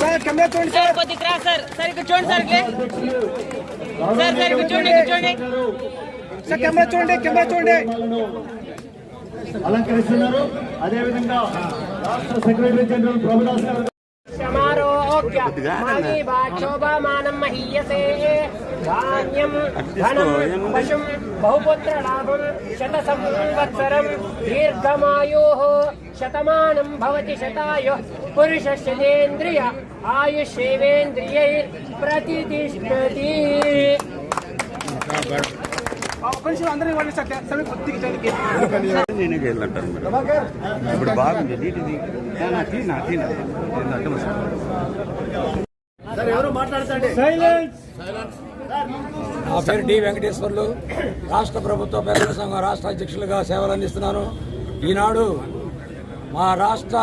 Sir కమ్మే చూడండి sir. కొద్దిగా రా సార్. సార్ ఇక్కడ చూడండి సార్ సార్ సార్ ఇక్కడ చూడండి ఇక్కడ చూడండి. సార్ కెమెరా చూడండి కెమెరా చూడండి. అలంకరిస్తున్నారు. అదేవిధంగా రాష్ట్ర సెక్రటరీ జనరల్ ప్రభుదాస్ గారు శోభామానం మహీయసే ధాన్యం ధనం పశుం బహుపుత్ర లాభం శత సంవత్సరం దీర్ఘమాయో శతమానం భవతి శతాయు పురుష శతేంద్రియ ఆయుషేవేంద్రియై ప్రతిష్టతి నేనే వెళ్ళంటాను మరి ఇప్పుడు బాగుంది. నీటిది. నా తీ నా తీ పేరు డి వెంకటేశ్వర్లు. రాష్ట్ర ప్రభుత్వ పెద్దల సంఘం రాష్ట్ర అధ్యక్షులుగా సేవలు అందిస్తున్నాను. ఈనాడు మా రాష్ట్ర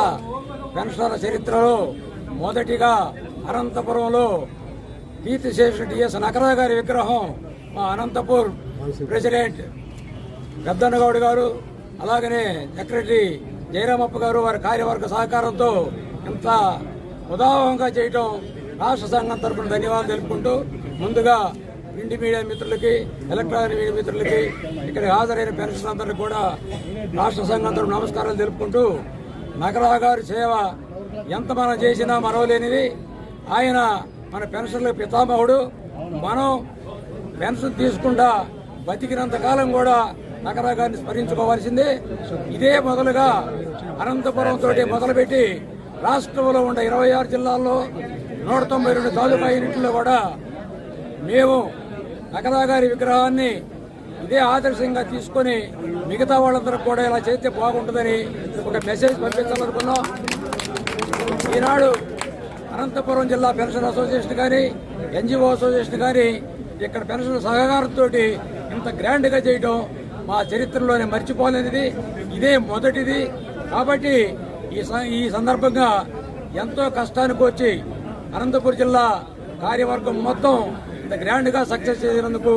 పెన్షనర్ల చరిత్రలో మొదటిగా అనంతపురంలో కీర్తిశేషు డిఎస్ నకరా గారి విగ్రహం మా అనంతపూర్ ప్రెసిడెంట్ పెద్దన్నగౌడ్ గారు అలాగనే సెక్రటరీ జయరామప్ప గారు వారి కార్యవర్గ సహకారంతో ఇంత ఉదాహంగా చేయటం రాష్ట్ర సంఘం తరపున ధన్యవాదాలు తెలుపుకుంటూ ముందుగా ప్రింట్ మీడియా మిత్రులకి ఎలక్ట్రానిక్ మీడియా మిత్రులకి ఇక్కడ హాజరైన పెన్షన్ అందరికీ కూడా రాష్ట్ర సంఘం తరఫున నమస్కారాలు తెలుపుకుంటూ నగరా గారి సేవ ఎంత మనం చేసినా మరవలేనిది. ఆయన మన పెన్షన్ల పితామహుడు. మనం పెన్షన్ తీసుకుండా బతికినంత కాలం కూడా నగరా గారిని స్మరించుకోవాల్సిందే. ఇదే మొదలుగా అనంతపురం తోటి మొదలుపెట్టి రాష్ట్రంలో ఉన్న ఇరవై ఆరు జిల్లాల్లో నూట తొంభై రెండు తాలూకా యూనిట్లో కూడా మేము నగరా గారి విగ్రహాన్ని ఇదే ఆదర్శంగా తీసుకొని మిగతా వాళ్ళందరూ కూడా ఇలా చేస్తే బాగుంటుందని ఒక మెసేజ్ పంపించాలనుకున్నాం. ఈనాడు అనంతపురం జిల్లా పెన్షన్ అసోసియేషన్ కానీ ఎన్జిఓ అసోసియేషన్ కానీ ఇక్కడ పెన్షన్ సహకారంతో ఇంత గ్రాండ్గా చేయడం మా చరిత్రలోనే మర్చిపోలేనిది. ఇదే మొదటిది. కాబట్టి ఈ స- ఈ సందర్భంగా ఎంతో కష్టానికి వచ్చి అనంతపురం జిల్లా కార్యవర్గం మొత్తం ఇంత గ్రాండ్గా సక్సెస్ చేసినందుకు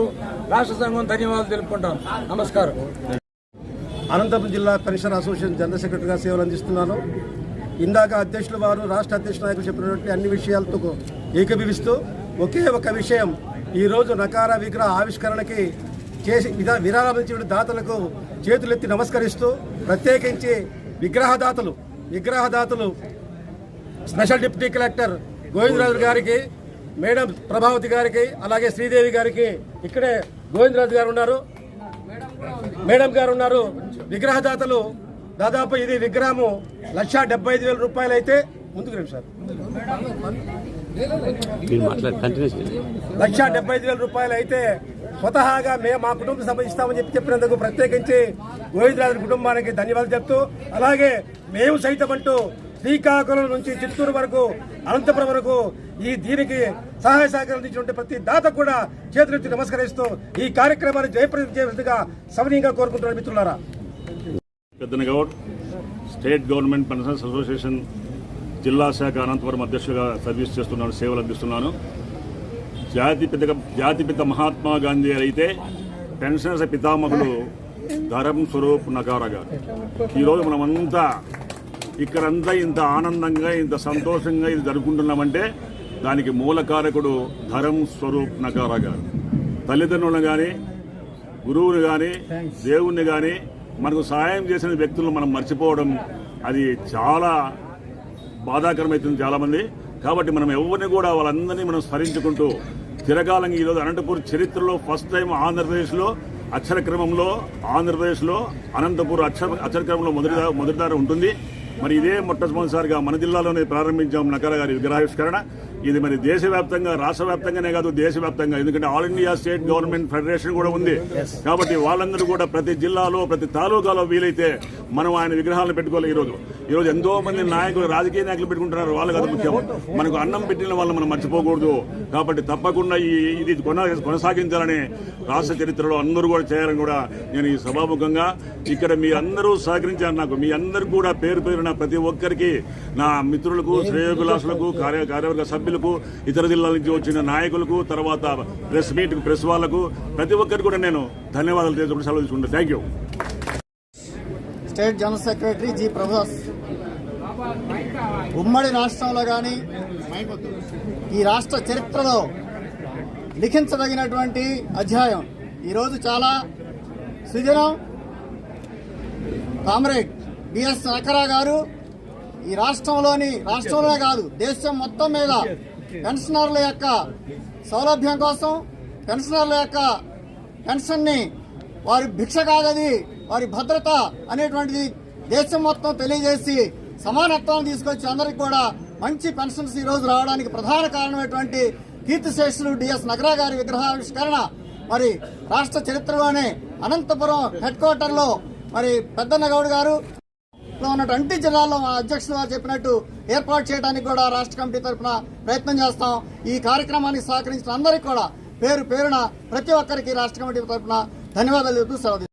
రాష్ట్ర సంఘం ధన్యవాదాలు తెలుపుకుంటాం. నమస్కారం. అనంతపురం జిల్లా పెన్షన్ అసోసియేషన్ జనరల్ సెక్రటరీగా సేవలు అందిస్తున్నాను. ఇందాక అధ్యక్షులు వారు రాష్ట్ర అధ్యక్షుల నాయకులు చెప్పినటువంటి అన్ని విషయాలతో ఏకీభవిస్తూ ఒకే ఒక విషయం. ఈరోజు నకార విగ్రహ ఆవిష్కరణకి చేసి విధా విరాళించిన దాతలకు చేతులెత్తి నమస్కరిస్తూ ప్రత్యేకించి విగ్రహదాతలు విగ్రహదాతలు స్పెషల్ డిప్యూటీ కలెక్టర్ గోవిందరాజు గారికి మేడం ప్రభావతి గారికి అలాగే శ్రీదేవి గారికి ఇక్కడే గోవిందరాజు గారు ఉన్నారు. మేడం గారు ఉన్నారు. విగ్రహదాతలు దాదాపు ఇది విగ్రహము లక్ష డెబ్బై ఐదు వేల రూపాయలు అయితే ముందుకు రండి సార్. లక్ష డెబ్బై ఐదు వేల రూపాయలు అయితే స్వతహాగా మేము మా కుటుంబ సభ ఇస్తామని చెప్పి చెప్పినందుకు ప్రత్యేకించి గోవిందరాజు కుటుంబానికి ధన్యవాదాలు చెప్తూ అలాగే మేము సైతం అంటూ శ్రీకాకుళం నుంచి చిత్తూరు వరకు అనంతపురం వరకు ఈ దీనికి సహాయ సహకారం అందించినటువంటి ప్రతి దాత కూడా చేతులెత్తి నమస్కరిస్తూ ఈ కార్యక్రమాన్ని జయప్రదం చేసేందుగా సవనీయంగా కోరుకుంటున్నారు మిత్రులారా. పెద్దన స్టేట్ గవర్నమెంట్ పెన్షన్స్ అసోసియేషన్ జిల్లా శాఖ అనంతపురం అధ్యక్షుడిగా సర్వీస్ చేస్తున్నాను సేవలు అందిస్తున్నాను. జాతిపిత జాతిపిత మహాత్మా గాంధీ అయితే పెన్షనర్స్ పితామహులు ధరం స్వరూప్ నగారా ఈరోజు మనమంతా ఇక్కడంతా ఇంత ఆనందంగా ఇంత సంతోషంగా ఇది జరుపుకుంటున్నామంటే దానికి మూల కారకుడు ధరం స్వరూప్ నగారా గారు. తల్లిదండ్రులను కానీ గురువుని కానీ దేవుణ్ణి కానీ మనకు సహాయం చేసిన వ్యక్తులను మనం మర్చిపోవడం అది చాలా బాధాకరమవుతుంది చాలామంది. కాబట్టి మనం ఎవరిని కూడా వాళ్ళందరినీ మనం స్మరించుకుంటూ చిరకాలంగా ఈరోజు అనంతపూర్ చరిత్రలో ఫస్ట్ టైం ఆంధ్రప్రదేశ్లో అక్షర క్రమంలో ఆంధ్రప్రదేశ్లో అనంతపూర్ అక్షర అక్షర క్రమంలో మొదటి మొదటిదారి ఉంటుంది. మరి ఇదే మొట్టమొదటిసారిగా మన జిల్లాలోనే ప్రారంభించాం నకర గారి విగ్రహావిష్కరణ. ఇది మరి దేశవ్యాప్తంగా రాష్ట్ర వ్యాప్తంగానే కాదు దేశవ్యాప్తంగా. ఎందుకంటే all India state government federation కూడా ఉంది. కాబట్టి వాళ్ళందరూ కూడా ప్రతి జిల్లాలో ప్రతి తాలూకాలో వీలైతే మనం ఆయన విగ్రహాలను పెట్టుకోవాలి ఈరోజు. ఈరోజు ఎంతో మంది నాయకులు రాజకీయ నాయకులు పెట్టుకుంటున్నారు. వాళ్ళు కాదు ముఖ్యం. మనకు అన్నం పెట్టిన వాళ్ళు మనం మర్చిపోకూడదు. కాబట్టి తప్పకుండా ఈ ఇది కొన కొనసాగించాలని రాష్ట్ర చరిత్రలో అందరూ కూడా చేయాలని కూడా నేను ఈ సభాముఖంగా ఇక్కడ మీరందరూ సహకరించారు నాకు. మీ అందరికి కూడా పేరు పేరున ప్రతి ఒక్కరికి నా మిత్రులకు శ్రేయోభిలాషులకు కార్య కార్యవర్గ సభ్యులకు ఇతర జిల్లాల నుంచి వచ్చిన నాయకులకు తర్వాత ప్రెస్ మీట్ ప్రెస్ వాళ్ళకు ప్రతి ఒక్కరికి కూడా నేను ధన్యవాదాలు తెలుసుకుంటూ సెలవు తీసుకుంటాను thank you. State general secretary G. Prabhudas ఉమ్మడి రాష్ట్రంలో కానీ ఈ రాష్ట్ర చరిత్రలో లిఖించదగినటువంటి అధ్యాయం. ఈరోజు చాలా సుజనం కామ్రేడ్ బిఎస్ నకరా గారు ఈ రాష్ట్రంలోని రాష్ట్రంలోనే కాదు దేశం మొత్తం మీద పెన్షనర్ల యొక్క సౌలభ్యం కోసం పెన్షనర్ల యొక్క పెన్షన్ని వారి భిక్ష కాదది వారి భద్రత అనేటువంటిది దేశం మొత్తం తెలియజేసి సమానత్వం తీసుకొచ్చి అందరికి కూడా మంచి పెన్షన్స్ ఈ రోజు రావడానికి ప్రధాన కారణమైనటువంటి కీర్తిశేషులు డిఎస్ నగరా గారి విగ్రహావిష్కరణ. మరి రాష్ట్ర చరిత్రలోనే అనంతపురం హెడ్ క్వార్టర్లో మరి పెద్దన్న గౌడ్ గారు లో ఉన్నటువంటి జిల్లాల్లో మా అధ్యక్షులు వారు చెప్పినట్టు ఏర్పాటు చేయడానికి కూడా రాష్ట్ర కమిటీ తరఫున ప్రయత్నం చేస్తాం. ఈ కార్యక్రమానికి సహకరించిన అందరికీ కూడా పేరు పేరున ప్రతి ఒక్కరికి రాష్ట్ర కమిటీ తరఫున ధన్యవాదాలు చెబుతూ సెలవు